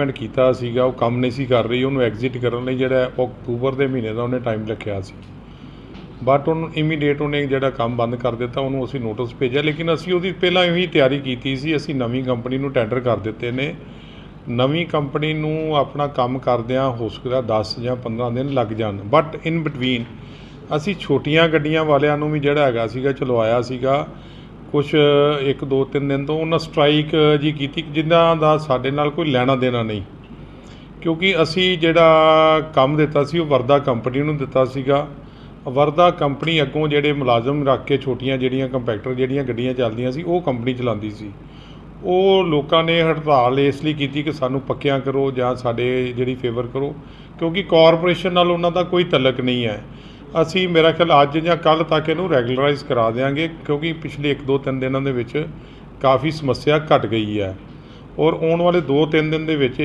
Implement ਕੀਤਾ ਸੀਗਾ, ਉਹ ਕੰਮ ਨਹੀਂ ਸੀ ਕਰ ਰਹੀ, ਉਹਨੂੰ ਐਗਜ਼ਿਟ ਕਰਨ ਲਈ ਜਿਹੜਾ ਅਕਤੂਬਰ ਦੇ ਮਹੀਨੇ ਦਾ ਉਹਨੇ ਟਾਈਮ ਰੱਖਿਆ ਸੀ। ਬਟ ਉਹਨੂੰ ਇਮੀਡੀਏਟ ਉਹਨੇ ਜਿਹੜਾ ਕੰਮ ਬੰਦ ਕਰ ਦਿੱਤਾ, ਉਹਨੂੰ ਅਸੀਂ ਨੋਟਿਸ ਭੇਜਿਆ, ਲੇਕਿਨ ਅਸੀਂ ਉਹਦੀ ਪਹਿਲਾਂ ਹੀ ਤਿਆਰੀ ਕੀਤੀ ਸੀ, ਅਸੀਂ ਨਵੀਂ ਕੰਪਨੀ ਨੂੰ ਟੈਂਡਰ ਕਰ ਦਿੱਤੇ ਨੇ। ਨਵੀਂ ਕੰਪਨੀ ਨੂੰ ਆਪਣਾ ਕੰਮ ਕਰਦਿਆਂ ਹੋ ਸਕਦਾ 10 ਜਾਂ 15 ਦਿਨ ਲੱਗ ਜਾਣ। ਬਟ ਇਨ ਬਿਟਵੀਨ ਅਸੀਂ ਛੋਟੀਆਂ ਗੱਡੀਆਂ ਵਾਲਿਆਂ ਨੂੰ ਵੀ ਜਿਹੜਾ ਹੈਗਾ ਸੀਗਾ, ਚਲਵਾਇਆ ਸੀਗਾ। ਕੁਝ ਇੱਕ, ਦੋ, ਤਿੰਨ ਦਿਨ ਤੋਂ ਉਹਨਾਂ ਸਟ੍ਰਾਈਕ ਜੀ ਕੀਤੀ ਜਿਨ੍ਹਾਂ ਦਾ ਸਾਡੇ ਨਾਲ ਕੋਈ ਲੈਣਾ ਦੇਣਾ ਨਹੀਂ। ਕਿਉਂਕਿ ਅਸੀਂ ਜਿਹੜਾ ਕੰਮ ਦਿੱਤਾ ਸੀ, ਉਹ ਵਰਦਾ ਕੰਪਨੀ ਨੂੰ ਦਿੱਤਾ ਸੀਗਾ। ਵਰਦਾ ਕੰਪਨੀ ਅੱਗੋਂ ਜਿਹੜੇ ਮੁਲਾਜ਼ਮ ਰੱਖ ਕੇ ਛੋਟੀਆਂ ਜਿਹੜੀਆਂ ਕੰਪੈਕਟਰ ਜਿਹੜੀਆਂ ਗੱਡੀਆਂ ਚੱਲਦੀਆਂ ਸੀ, ਉਹ ਕੰਪਨੀ ਚਲਾਉਂਦੀ ਸੀ। ਉਹ ਲੋਕਾਂ ਨੇ ਹੜਤਾਲ ਇਸ ਲਈ ਕੀਤੀ ਕਿ ਸਾਨੂੰ ਪੱਕਿਆਂ ਕਰੋ ਜਾਂ ਸਾਡੇ ਜਿਹੜੀ ਫੇਵਰ ਕਰੋ, ਕਿਉਂਕਿ ਕਾਰਪੋਰੇਸ਼ਨ ਨਾਲ ਉਹਨਾਂ ਦਾ ਕੋਈ ਤਲਕ ਨਹੀਂ ਹੈ। ਅਸੀਂ ਮੇਰਾ ਖਿਆਲ ਅੱਜ ਜਾਂ ਕੱਲ ਤੱਕ ਇਹਨੂੰ ਰੈਗੂਲਰਾਈਜ਼ ਕਰਾ ਦੇਵਾਂਗੇ ਕਿਉਂਕਿ ਪਿਛਲੇ 1-2-3 ਦਿਨਾਂ ਦੇ ਵਿੱਚ ਕਾਫੀ ਸਮੱਸਿਆ ਘਟ ਗਈ ਹੈ। ਔਰ ਆਉਣ ਵਾਲੇ 2-3 ਦਿਨ ਦੇ ਵਿੱਚ